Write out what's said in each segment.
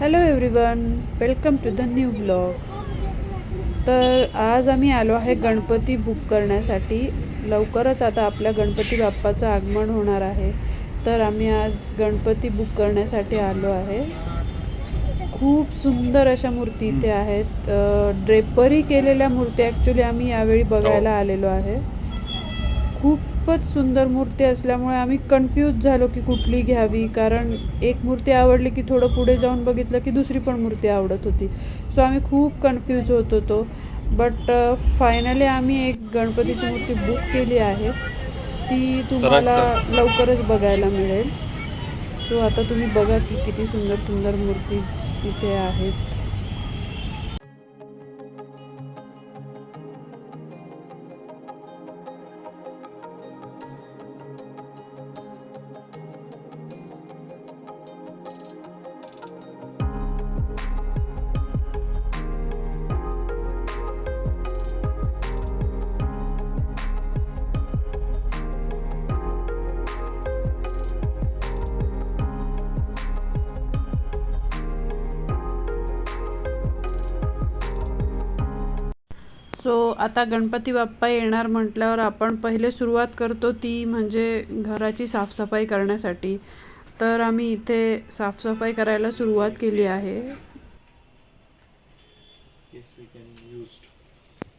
Hello everyone welcome to the new blog तर आज आम्ही आलो आहे गणपती बुक करण्यासाठी. लवकरच आता आपल्या गणपती बाप्पाचं आगमन होणार आहे. तर आम्ही आज गणपती बुक करण्यासाठी आलो आहे. खूप सुंदर अशा मूर्ती इथे आहेत. ड्रेपरी केलेल्या मूर्ती ॲक्च्युली आम्ही यावेळी बघायला आलेलो आहे. खूपच सुंदर मूर्ती असल्यामुळे आम्ही कन्फ्यूज झालो की कुठली घ्यावी. कारण एक मूर्ती आवडली की थोडं पुढे जाऊन बघितलं की दुसरी पण मूर्ती आवडत होती. सो आम्ही खूप कन्फ्यूज होत होतो. बट फायनली आम्ही एक गणपतीची मूर्ती बुक केली आहे. ती तुम्हाला लवकरच बघायला मिळेल. सो आता तुम्ही बघा की किती सुंदर सुंदर मूर्ती इथे आहेत. सो आता गणपती बाप्पा येणार म्हटल्यावर आपण पहिले सुरुवात करतो ती म्हणजे घराची साफसफाई करण्यासाठी. तर आम्ही इथे साफसफाई करायला सुरुवात केली आहे.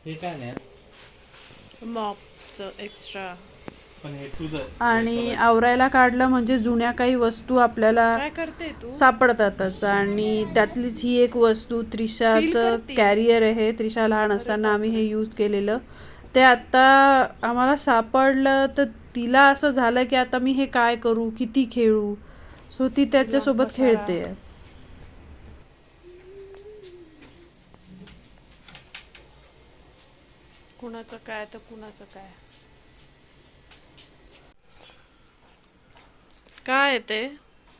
हे काय नाही? मॉपचं एक्स्ट्रा आणि आवरायला काढलं म्हणजे जुन्या काही वस्तू आपल्याला काय करते तू? सापडतातच. आणि त्यातलीच ही एक वस्तू त्रिशाचं. कॅरियर आहे. त्रिशा लहान असताना आम्ही हे यूज केलेलं. ते आता आम्हाला सापडलं तर तिला असं झालं की आता मी हे काय करू? किती खेळू? सो ती त्याच्यासोबत. खेळते. कुणाचं काय तर कुणाचं काय? काय ते?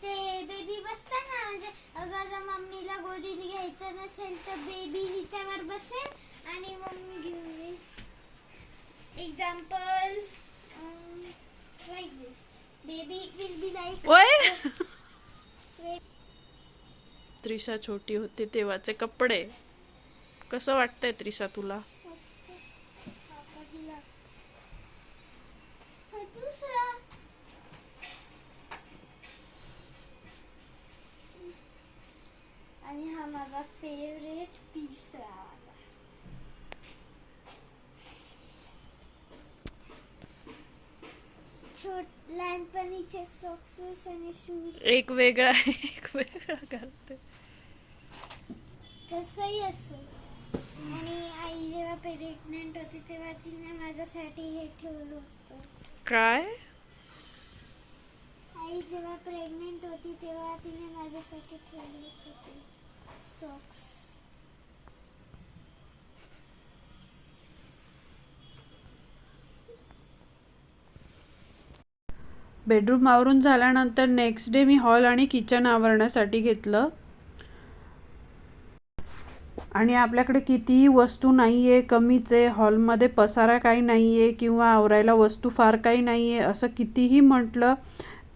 ते बेबी बसतं ना म्हणजे अगं जर मम्मीला गोदीत घ्यायचं नसेल तर बेबी हिच्यावर बसेल आणि मम्मी घेऊन येईल example like this baby will be like ओय त्रिशा छोटी होती तेव्हाचे कपडे. कसं वाटतंय त्रिशा तुला दुसरा आणि हा माझा फेवरेट तिसरा वाला छोट लहानपणीचे सॉक्सेस आणि शूज एक वेगळा एक वेगळा घालते. कसंही असो. आणि आई जेव्हा प्रेग्नेंट होती तेव्हा तिने माझ्यासाठी हे ठेवलं होतं. काय? आई जेव्हा प्रेग्नेंट होती तेव्हा तिने माझ्यासाठी ठेवले होते सॉक्स बेडरूम आवरून झाल्यानंतर नेक्स्ट डे मी हॉल आणि किचन आवरण्यासाठी घेतलं. आणि आपल्याकडे कितीही वस्तू नाही आहे कमीच आहे. हॉलमध्ये पसारा काही नाही आहे किंवा आवरायला वस्तू फार काही नाही आहे असं कितीही म्हटलं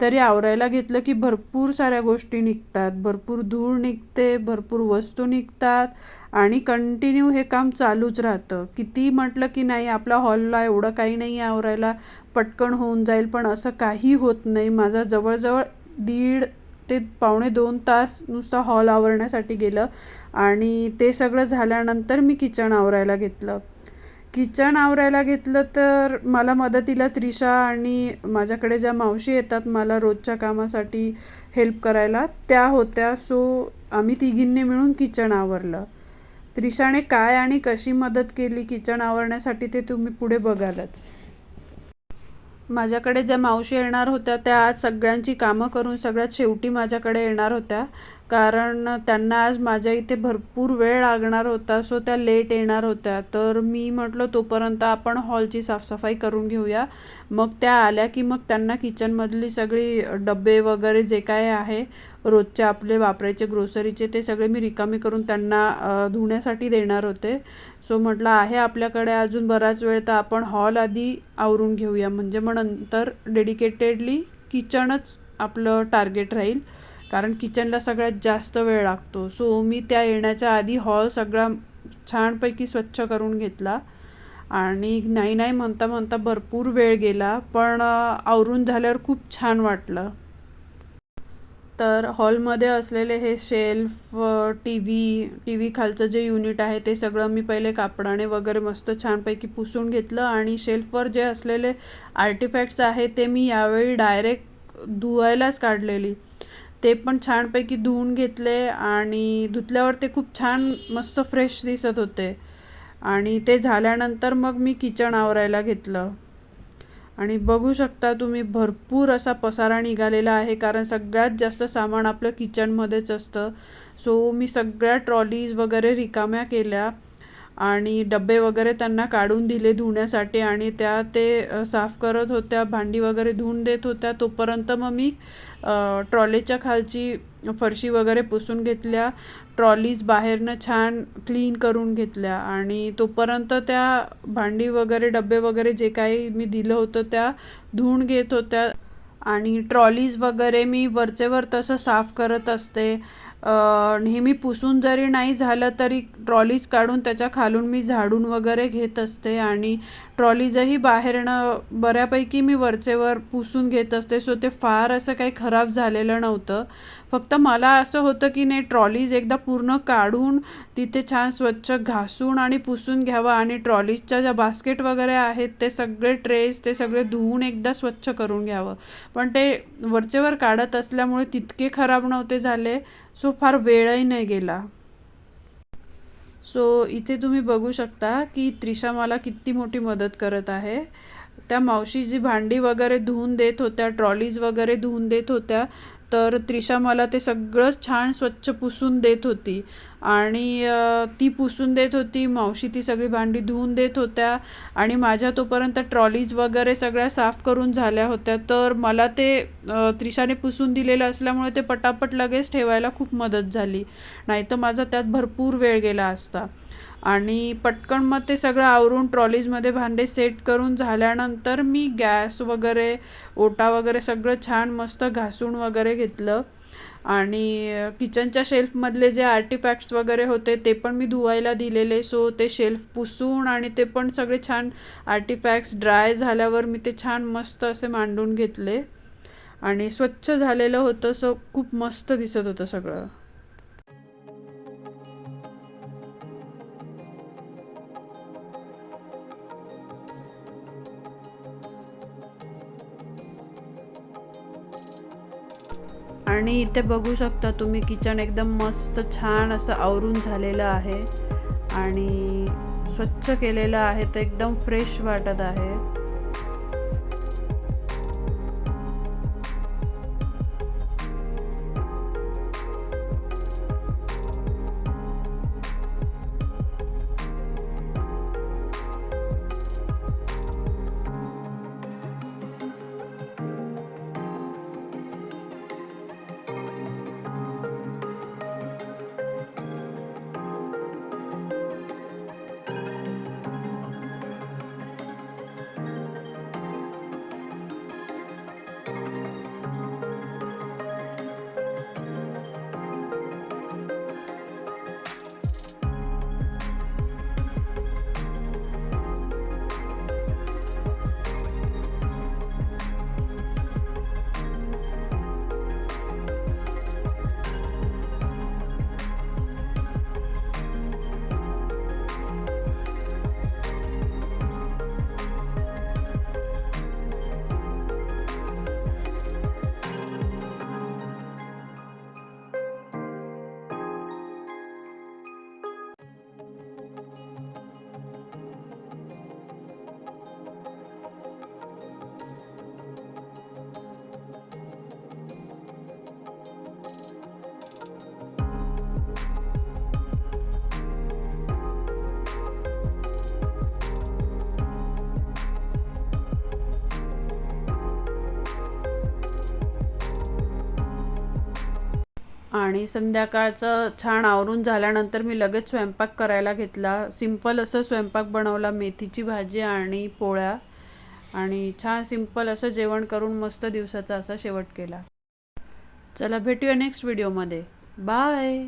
तरी आवरायला घेतलं की भरपूर साऱ्या गोष्टी निघतात. भरपूर धूळ निघते भरपूर वस्तू निघतात आणि कंटिन्यू हे काम चालूच राहतं. किती म्हटलं की नाही आपला हॉलला एवढं काही नाही आहे आवरायला पटकन होऊन जाईल पण असं काही होत नाही. माझा जवळजवळ दीड ते पावणे दोन तास नुसतं हॉल आवरण्यासाठी गेलं आणि ते सगळं झाल्यानंतर मी किचन आवरायला घेतलं. किचन आवरायला घेतलं तर मला मदतीला त्रिशा आणि माझ्याकडे ज्या मावशी येतात मला रोजच्या कामासाठी हेल्प करायला त्या होत्या. सो आम्ही तिघींनी मिळून किचन आवरलं. त्रिशाने काय आणि कशी मदत केली किचन आवरण्यासाठी ते तुम्ही पुढे बघालच. माझ्याकडे ज्या मावशी येणार होत्या त्या आज सगळ्यांची कामं करून सगळ्यात शेवटी माझ्याकडे येणार होत्या. कारण त्यांना आज माझ्या इथे भरपूर वेळ लागणार होता सो त्या लेट येणार होत्या. तर मी म्हटलं तोपर्यंत आपण हॉलची साफसफाई करून घेऊया. मग त्या आल्या की मग त्यांना किचनमधली सगळी डबे वगैरे जे काय आहे रोजचे आपले वापरायचे ग्रोसरीचे ते सगळे मी रिकामी करून त्यांना धुण्यासाठी देणार होते. सो म्हटलं आहे आपल्याकडे अजून बराच वेळ तर आपण हॉल आधी आवरून घेऊया. म्हणजे मग नंतर डेडिकेटेडली किचनच आपलं टार्गेट राहील. कारण किचनला सगळ्यात जास्त वेळ लागतो. सो मी त्या येण्याच्या आधी हॉल सगळा छानपैकी स्वच्छ करून घेतला आणि नाही नाही म्हणता म्हणता भरपूर वेळ गेला पण आवरून झाल्यावर खूप छान वाटलं. तर हॉलमध्ये असलेले हे shelf T V T V खालचं जे युनिट आहे ते सगळं मी पहिले कापडाने वगैरे मस्त छानपैकी पुसून घेतलं आणि शेल्फवर जे असलेले आर्टिफॅक्ट्स आहे ते मी यावेळी डायरेक्ट धुवायलाच काढलेली. ते पण छानपैकी धुवून घेतले आणि धुतल्यावर ते खूप छान मस्त फ्रेश दिसत होते. आणि ते झाल्यानंतर मग मी किचन आवरायला घेतलं. आणि बघू शकता तुम्ही भरपूर असा पसारा निघालेला आहे कारण सगळ्यात जास्त सामान आपलं किचनमध्येच असतं. सो मी सगळ्या ट्रॉलीज वगैरे रिकाम्या केल्या. आणि डबे वगैरे त्यांना काढून दिले धुण्यासाठी आणि त्या ते साफ करत होत्या भांडी वगैरे धुवून देत होत्या. तोपर्यंत मग मी ट्रॉलीच्या खालची फरशी वगैरे पुसून घेतल्या. ट्रॉलीज बाहेरनं छान क्लीन करून घेतल्या आणि तोपर्यंत त्या भांडी वगैरे डबे वगैरे जे काही मी दिलं होतं त्या धुवून घेत होत्या. आणि ट्रॉलीज वगैरे मी वरचेवर तसं साफ करत असते. नेहमी पुसून जरी नाही झालं तरी ट्रॉलीज काढून त्याच्या खालून मी झाडून वगैरे घेत असते आणि ट्रॉलीजही बाहेरनं बऱ्यापैकी मी वरचेवर पुसून घेत असते. सो ते फार असं काही खराब झालेलं नव्हतं. फक्त मला असं होतं की नाही ट्रॉलीज एकदा पूर्ण काढून तिथे छान स्वच्छ घासून आणि पुसून घ्यावं आणि ट्रॉलीजच्या ज्या बास्केट वगैरे आहेत ते सगळे ट्रेस ते सगळे धुवून एकदा स्वच्छ करून घ्यावं. पण ते वरचेवर काढत असल्यामुळे तितके खराब नव्हते झाले. सो फार वेळही नाही गेला. सो इथे तुम्ही बघू शकता की त्रिशा मला किती मोठी मदत करत आहे. त्या मावशी जी भांडी वगैरे धुवून देत होत्या ट्रॉलीज वगैरे धुवून देत होत्या तर त्रिशा मला ते सगळं छान स्वच्छ पुसून देत होती. आणि ती पुसून देत होती मावशी ती सगळी भांडी धुवून देत होत्या आणि माझ्या तोपर्यंत ट्रॉलीज वगैरे सगळ्या साफ करून झाल्या होत्या. तर मला ते त्रिशाने पुसून दिलेलं असल्यामुळे ते पटापट लगेच ठेवायला खूप मदत झाली. नाहीतर माझा त्यात भरपूर वेळ गेला असता. आणि पटकन मग ते सगळं आवरून ट्रॉलीजमध्ये भांडे सेट करून झाल्यानंतर मी गॅस वगैरे ओटा वगैरे सगळं छान मस्त घासून वगैरे घेतलं. आणि किचनच्या शेल्फमधले जे आर्टिफॅक्ट्स वगैरे होते ते पण मी धुवायला दिलेले. सो ते शेल्फ पुसून आणि ते पण सगळे छान आर्टिफॅक्ट्स ड्राय झाल्यावर मी ते छान मस्त असे मांडून घेतले. आणि स्वच्छ झालेलं होतं. सो खूप मस्त दिसत होतं सगळं. आणि इथे बघू शकता तुम्ही किचन एकदम मस्त छान असं आवरून झालेलं आहे. आणि स्वच्छ केलेलं आहे तर एकदम फ्रेश वाटत आहे. आणि संध्याकाळचं छान आवरून झाल्यानंतर मी लगेच स्वयंपाक करायला घेतला. सिंपल असं स्वयंपाक बनवला मेथीची भाजी आणि पोळ्या. आणि छान सिंपल असं जेवण करून मस्त दिवसाचा असा शेवट केला. चला भेटूया नेक्स्ट व्हिडिओमध्ये बाय